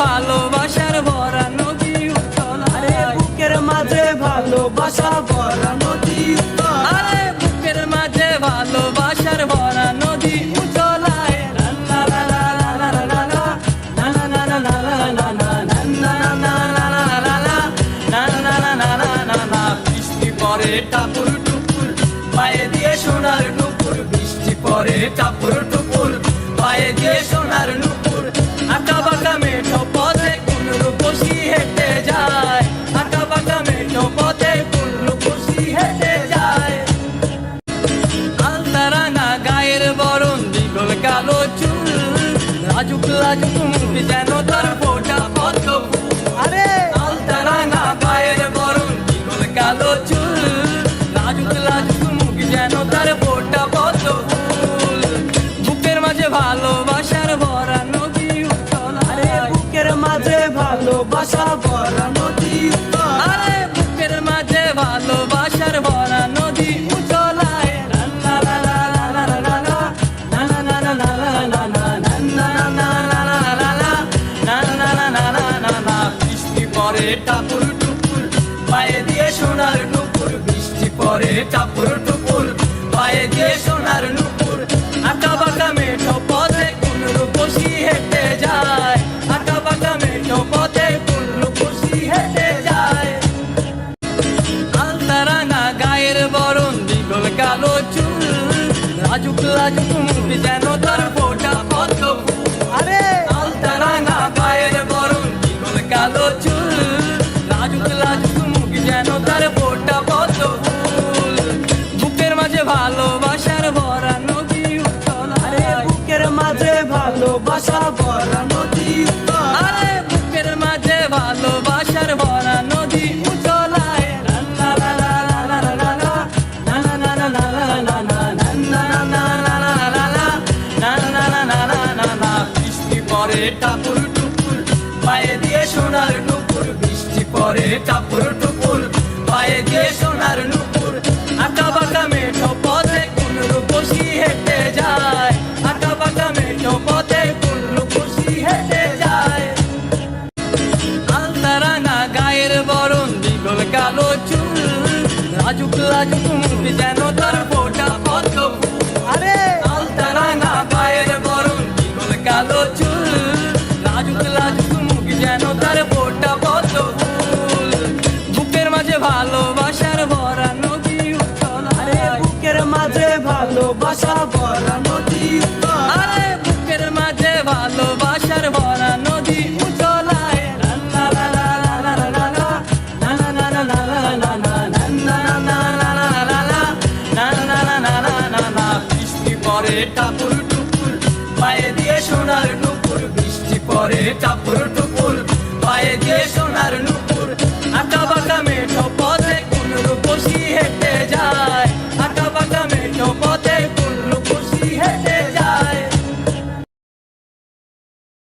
ভালোবাসার ভরা নদী উত্তল বুকের মাঝে ভালোবাসা ভরা নদী টাপুর টুপুর, পায়ে দিয়ে সোনার নুপুর, বৃষ্টি পরে টাপুর টুপুর, পায়ে দিয়ে সোনার নুপুর, আঁকা বাঁকা মেঠো পথে কোন রূপসী হেঁটে যায়। আঁকা বাঁকা মেঠো পথে কোন রূপসী হেঁটে যায়। আলতারাঙা গায়ের বরণ দ্বিগল কালো চুল, লাজুক লাজুক যেন তার ফোটা পদ্ম বুকের মাঝে ভালোবাসার ভরা নদী উত্তল আরে বুকের মাঝে ভালোবাসা ভরা নদী উত্তল আরে বুকের মাঝে ভালোবাসার ভরা নদী উতলায় বৃষ্টি পরে টাপুর টুপুর পায়ে দিয়ে সোনার টুপুর বৃষ্টি পরে টাপুর দিয়ে সোনার নুপুর, আঁকা বাঁকা মেঠো পথে কোন রূপসী হেঁটে যায়। আঁকা বাঁকা মেঠো পথে কোন রূপসী হেঁটে যায়। আলতারাঙা গায়ের বরণ দ্বিগল কালো চুল। লাজুক লাজুক মুখ যেন ভালোবাসা বরা নদী আরে বুকের মাঝে ভালোবাসার বরা নদী পরে টাপুর টুপুর পায়ে দিয়ে সোনার নুপুর। বৃষ্টি পরে টাপুর টুপুর পায়ে দিয়ে সোনার নুপুর। আঁকা বাঁকা মেঠো লাজুক লাজুক মুখ যেন তার ফোটা পদ্ম আরে! পায়ের বরণ কালো চুল। লাজুক লাজুক মুখ যেন তার ফোটা পদ্ম ফুল বুকের মাঝে ভালোবাসার ভরা নদী আরে বুকের মাঝে ভালোবাসা পরে টাপুর টুপুর পায়ে দিয়ে সোনার নুপুর বৃষ্টি পরে টাপুর টুপুর